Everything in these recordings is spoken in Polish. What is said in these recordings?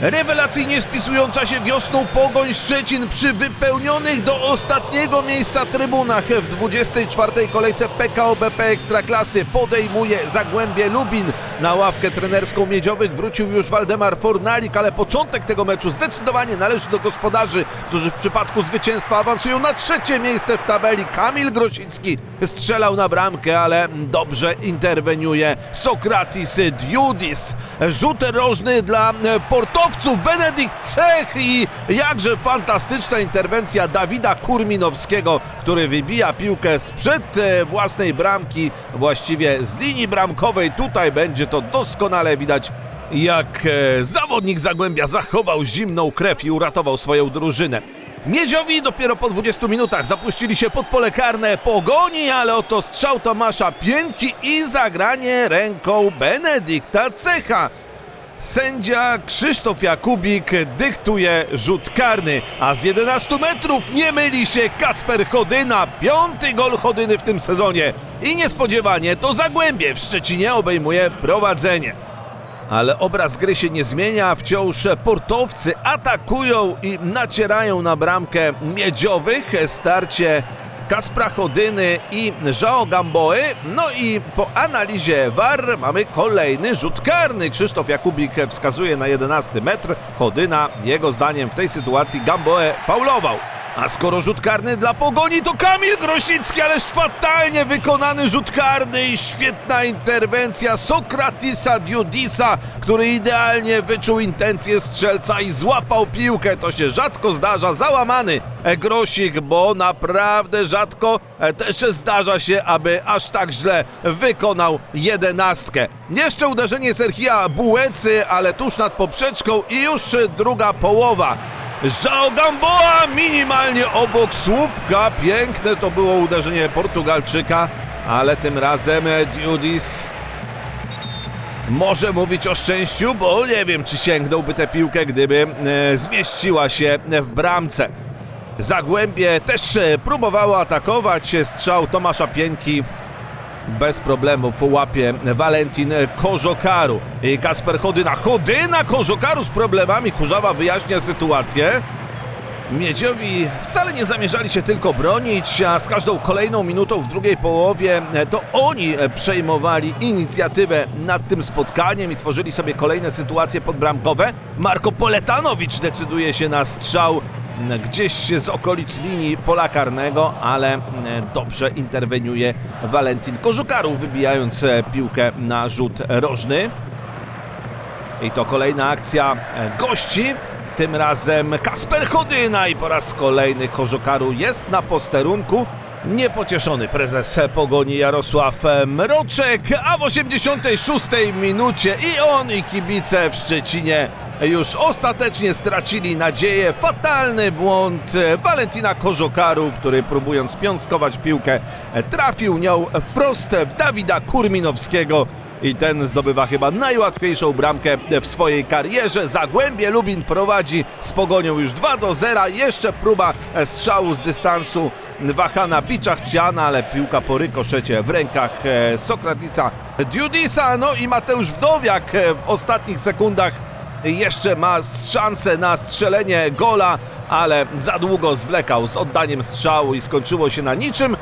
Rewelacyjnie spisująca się wiosną Pogoń Szczecin przy wypełnionych do ostatniego miejsca trybunach w 24. kolejce PKO BP Ekstraklasy podejmuje Zagłębie Lubin. Na ławkę trenerską Miedziowych wrócił już Waldemar Fornalik, ale początek tego meczu zdecydowanie należy do gospodarzy, którzy w przypadku zwycięstwa awansują na trzecie miejsce w tabeli. Kamil Grosicki strzelał na bramkę, ale dobrze interweniuje Sokratis Diudis. Rzut rożny dla portowców Benedykt Cech i jakże fantastyczna interwencja Dawida Kurminowskiego, który wybija piłkę sprzed e, własnej bramki, właściwie z linii bramkowej. Tutaj będzie to doskonale widać jak e, zawodnik Zagłębia zachował zimną krew i uratował swoją drużynę. Miedziowi dopiero po 20 minutach zapuścili się pod pole karne pogoni, ale oto strzał Tomasza Pięki i zagranie ręką Benedykta Cecha. Sędzia Krzysztof Jakubik dyktuje rzut karny, a z 11 metrów nie myli się Kacper Chodyna, piąty gol Chodyny w tym sezonie. I niespodziewanie to Zagłębie w Szczecinie obejmuje prowadzenie. Ale obraz gry się nie zmienia, wciąż portowcy atakują i nacierają na bramkę miedziowych. Starcie Kaspra Chodyny i Żao Gamboe. No i po analizie VAR mamy kolejny rzut karny. Krzysztof Jakubik wskazuje na 11 metr. Chodyna, jego zdaniem w tej sytuacji Gamboe faulował. A skoro rzut karny dla Pogoni, to Kamil Grosicki, ależ fatalnie wykonany rzut karny i świetna interwencja Sokratisa Diudisa, który idealnie wyczuł intencje strzelca i złapał piłkę. To się rzadko zdarza, załamany Grosik, bo naprawdę rzadko e, też zdarza się, aby aż tak źle wykonał jedenastkę. Jeszcze uderzenie Serhija Bułecy, ale tuż nad poprzeczką i już druga połowa. João Gamboa minimalnie obok słupka. Piękne to było uderzenie Portugalczyka, ale tym razem Diudis może mówić o szczęściu, bo nie wiem, czy sięgnąłby tę piłkę, gdyby e, zmieściła się w bramce. Zagłębie też e, próbowało atakować. Strzał Tomasza Pieńki bez problemów łapie Valentin Kożokaru. Kasper Chodyna. Chodyna Kożokaru z problemami. Kurzawa wyjaśnia sytuację. Miedziowi wcale nie zamierzali się tylko bronić, a z każdą kolejną minutą w drugiej połowie to oni przejmowali inicjatywę nad tym spotkaniem i tworzyli sobie kolejne sytuacje podbramkowe. Marko Poletanowicz decyduje się na strzał gdzieś z okolic linii pola karnego, ale dobrze interweniuje Valentin Kożukaru, wybijając e, piłkę na rzut rożny. I to kolejna akcja e, gości. Tym razem Kasper Chodyna i po raz kolejny Kożokaru jest na posterunku. Niepocieszony prezes Pogoni Jarosław Mroczek, a w 86 minucie i on i kibice w Szczecinie już ostatecznie stracili nadzieję. Fatalny błąd Valentina Kożokaru, który próbując piąskować piłkę trafił nią wprost w Dawida Kurminowskiego i ten zdobywa chyba najłatwiejszą bramkę w swojej karierze. Zagłębie Lubin prowadzi z Pogonią już 2 do 0. Jeszcze próba strzału z dystansu Wahana Biczachciana, ale piłka po rykoszecie w rękach e, Sokratisa Diudisa. No i Mateusz Wdowiak e, w ostatnich sekundach jeszcze ma szansę na strzelenie gola, ale za długo zwlekał z oddaniem strzału i skończyło się na niczym.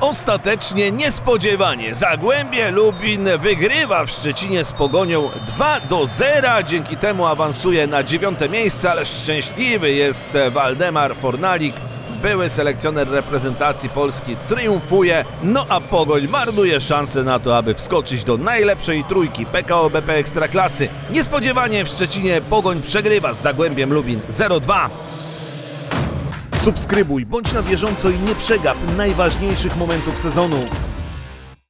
Ostatecznie niespodziewanie Zagłębie Lubin wygrywa w Szczecinie z Pogonią 2 do 0. Dzięki temu awansuje na dziewiąte miejsce, ale szczęśliwy jest Waldemar Fornalik. Były selekcjoner reprezentacji Polski triumfuje, no a Pogoń marnuje szansę na to, aby wskoczyć do najlepszej trójki PKO BP Ekstraklasy. Niespodziewanie w Szczecinie Pogoń przegrywa z Zagłębiem Lubin 0-2. Subskrybuj, bądź na bieżąco i nie przegap najważniejszych momentów sezonu.